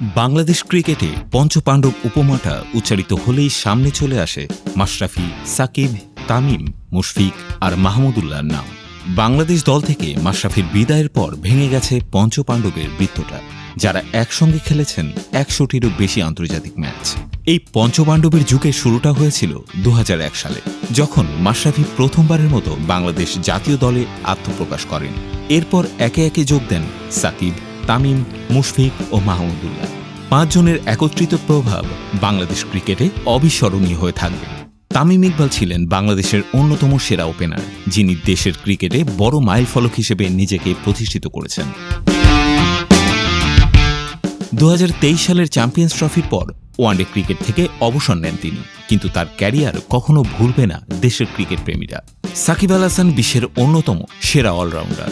বাংলাদেশ ক্রিকেটে পঞ্চপাণ্ডব উপমাটা উচ্চারিত হলেই সামনে চলে আসে মাশরাফি, সাকিব, তামিম, মুশফিক আর মাহমুদুল্লাহর নাম। বাংলাদেশ দল থেকে মাশরাফির বিদায়ের পর ভেঙে গেছে পঞ্চপাণ্ডবের বৃত্তটা, যারা একসঙ্গে খেলেছেন একশোটিরও বেশি আন্তর্জাতিক ম্যাচ। এই পঞ্চপাণ্ডবের যুগের শুরুটা হয়েছিল দু হাজার এক সালে, যখন মাশরাফি প্রথমবারের মতো বাংলাদেশ জাতীয় দলে আত্মপ্রকাশ করেন। এরপর একে একে যোগ দেন সাকিব তামিম, মুশফিক ও মাহমুদুল্লাহ। পাঁচজনের একত্রিত প্রভাব বাংলাদেশ ক্রিকেটে অবিস্মরণীয় হয়ে থাকবে। তামিম ইকবাল ছিলেন বাংলাদেশের অন্যতম সেরা ওপেনার, যিনি দেশের ক্রিকেটে বড় মাইল ফলক হিসেবে নিজেকে প্রতিষ্ঠিত করেছেন। দু হাজার তেইশ সালের চ্যাম্পিয়ন্স ট্রফির পর ওয়ানডে ক্রিকেট থেকে অবসর নেন তিনি, কিন্তু তার ক্যারিয়ার কখনো ভুলবে না দেশের ক্রিকেট প্রেমীরা। সাকিব আল হাসান বিশ্বের অন্যতম সেরা অলরাউন্ডার।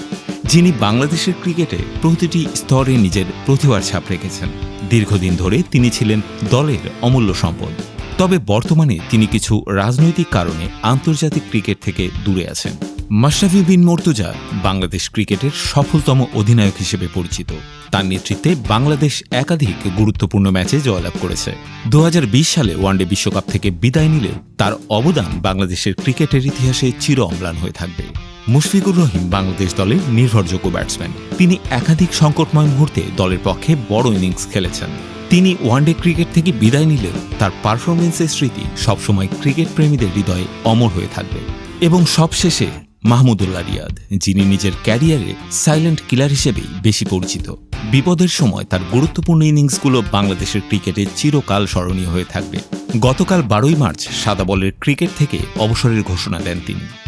যিনি বাংলাদেশের ক্রিকেটে প্রতিটি স্তরে নিজের প্রতিভার ছাপ রেখেছেন। দীর্ঘদিন ধরে তিনি ছিলেন দলের অমূল্য সম্পদ। তবে বর্তমানে তিনি কিছু রাজনৈতিক কারণে আন্তর্জাতিক ক্রিকেট থেকে দূরে আছেন। মাশরাফি বিন মর্তুজা বাংলাদেশ ক্রিকেটের সফলতম অধিনায়ক হিসেবে পরিচিত। তার নেতৃত্বে বাংলাদেশ একাধিক গুরুত্বপূর্ণ ম্যাচে জয়লাভ করেছে। দু হাজার বিশ সালে ওয়ানডে বিশ্বকাপ থেকে বিদায় নিলেও তার অবদান বাংলাদেশের ক্রিকেটের ইতিহাসে চির অম্লান হয়ে থাকবে। মুশফিকুর রহিম বাংলাদেশ দলের নির্ভরযোগ্য ব্যাটসম্যান। তিনি একাধিক সংকটময় মুহূর্তে দলের পক্ষে বড় ইনিংস খেলেছেন। তিনি ওয়ানডে ক্রিকেট থেকে বিদায় নিলেও তার পারফরমেন্সের স্মৃতি সবসময় ক্রিকেট প্রেমীদের হৃদয়ে অমর হয়ে থাকবে। এবং সবশেষে মাহমুদুল্লাহ রিয়াদ, যিনি নিজের ক্যারিয়ারে সাইলেন্ট কিলার হিসেবেই বেশি পরিচিত। বিপদের সময় তার গুরুত্বপূর্ণ ইনিংসগুলো বাংলাদেশের ক্রিকেটে চিরকাল স্মরণীয় হয়ে থাকবে। গতকাল বারোই মার্চ সাদা বলের ক্রিকেট থেকে অবসরের ঘোষণা দেন তিনি।